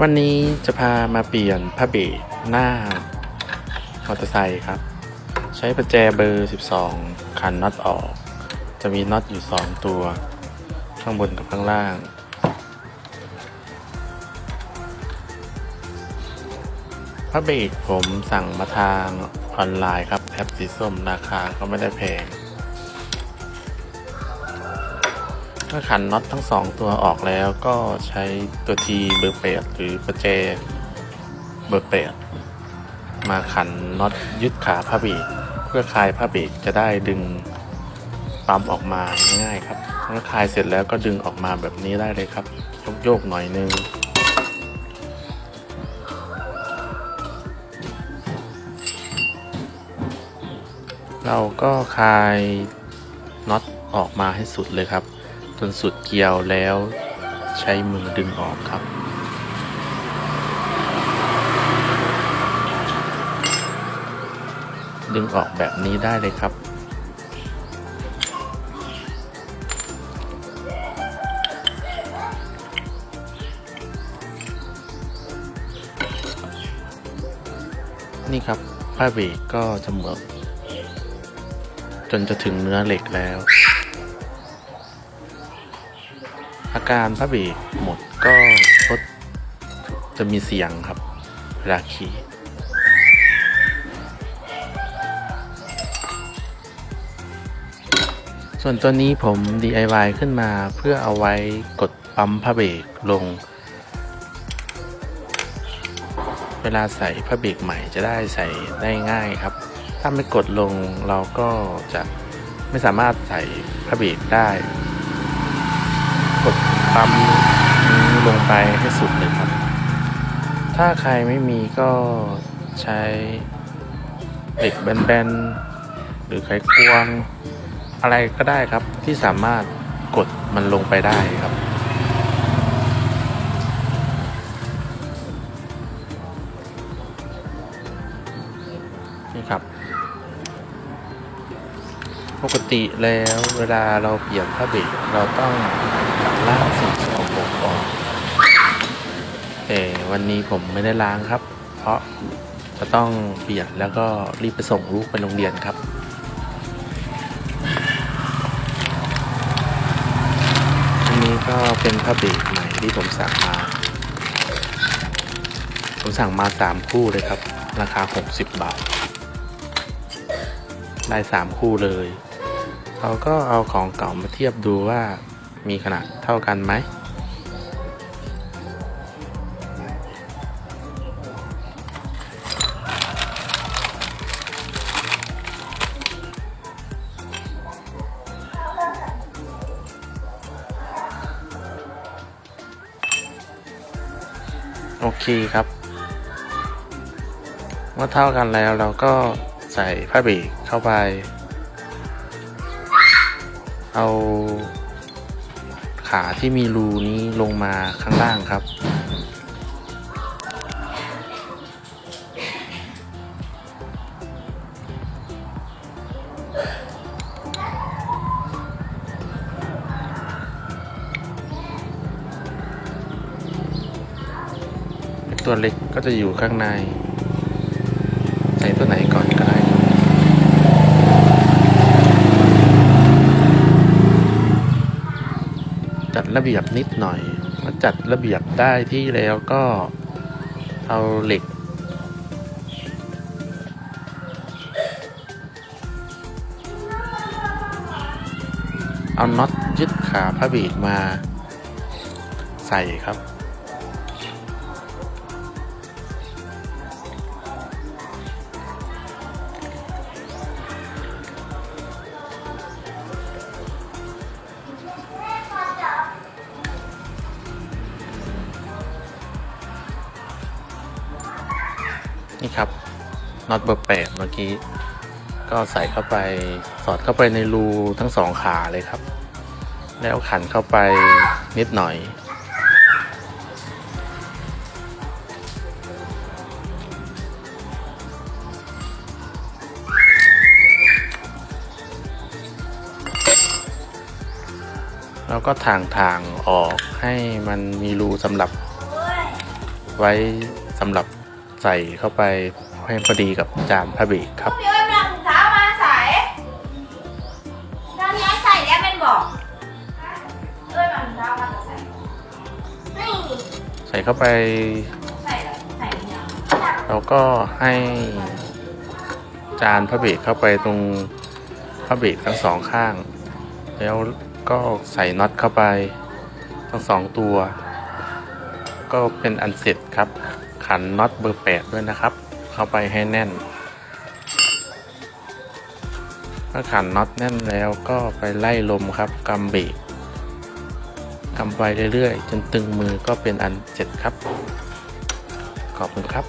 วันนี้จะพามาเปลี่ยนผ้าเบรกหน้ามอเตอร์ไซค์ครับ ใช้ประแจเบอร์ 12คันน็อตออก จะมีน็อตอยู่ 2 ตัว ข้างบนกับข้างล่าง ผ้าเบรกผมสั่งมาทางออนไลน์ครับ แอปสีส้มราคาก็ไม่ได้แพง เมื่อขันน็อตทั้งสองตัวออกแล้วก็ใช้ตัวทีเบอร์แปดหรือประแจเบอร์แปดมาขันน็อตยึดขาผ้าเบรกเพื่อคลายผ้าเบรกจะได้ดึงปั๊มออกมาง่ายครับเมื่อคลายเสร็จแล้วก็ดึงออกมาแบบนี้ได้เลยครับโยกๆหน่อยนึงเราก็คลายน็อตออกมาให้สุดเลยครับ นสุดเกลียวแล้วใช้มือดึงออกครับ ดึงออกแบบนี้ได้เลยครับ นี่ครับผ้าเบรกก็จะเหมือนจนจะถึงเนื้อเหล็กแล้ว อาการผ้าเบรกหมดก็รถจะมีเสียงครับเวลาขี่ส่วนตัวนี้ผม DIY ขึ้นมาเพื่อเอาไว้กดปั๊มผ้าเบรกลง เวลาใส่ผ้าเบรกใหม่จะได้ใส่ได้ง่ายครับ ถ้าไม่กดลงเราก็จะไม่สามารถใส่ผ้าเบรกได้ ปั๊มนี้ลงไปให้สุดเลยครับ ถ้าใครไม่มีก็ใช้เหล็กแบนๆหรือไขควง อะไรก็ได้ครับที่สามารถกดมันลงไปได้ครับ ปกติแล้วเวลาเราเปลี่ยนผ้าเบรกเราต้องล้างสิ่งสกปรกออกแต่วันนี้ผมไม่ได้ล้างครับ เพราะจะต้องเปลี่ยนแล้วก็รีบไปส่งลูกไปโรงเรียนครับอันนี้ก็เป็นผ้าเบรกใหม่ที่ผมสั่งมา ผมสั่งมาสามคู่เลยครับ ราคา 60 บาท ได้สามคู่เลย เราก็เอาของเก่ามาเทียบดูว่ามีขนาดเท่ากันไหม โอเคครับ เมื่อเท่ากันแล้วเราก็ใส่ผ้าเบรกเข้าไป เอาขาที่มีรูนี้ลงมาข้างล่างครับ ตัวเล็กก็จะอยู่ข้างใน ใส่ตัวไหนก่อนก็ได้ครับจัด ระเบียบนิดหน่อยมาจัดระเบียบได้ที่แล้วก็เอาเหล็ก เอาน็อตยึดขาพระเบรกมาใส่ครับ นี่ครับน็อตเบอร์แปดเมื่อกี้ ก็ใส่เข้าไปสอดเข้าไปในรูทั้งสองขาเลยครับ แล้วขันเข้าไปนิดหน่อย แล้วก็ทางทางออกให้มันมีรูสำหรับไว้สำหรับ ใส่เข้าไปให้พอดีกับจานผ้าเบรกครับพี่เอ้ยมาถุงเท้ามาใส่ตอนนี้ใส่แล้วเป็นบอกเอ้ยมาถุงเท้ามาใส่นี่ใส่เข้าไปใส่แล้วใส่ยังแล้วก็ให้จานผ้าเบรกเข้าไปตรงผ้าเบรกทั้งสองข้าง แล้วก็ใส่น็อตเข้าไปทั้งสองตัว ก็เป็นอันเสร็จครับ ขันน็อตเบอร์แปดด้วยนะครับ เข้าไปให้แน่นเมื่อขันน็อตแน่นแล้วก็ไปไล่ลมครับกำเบรกกำไปเรื่อยๆ จนตึงมือก็เป็นอันเสร็จครับ ขอบคุณครับ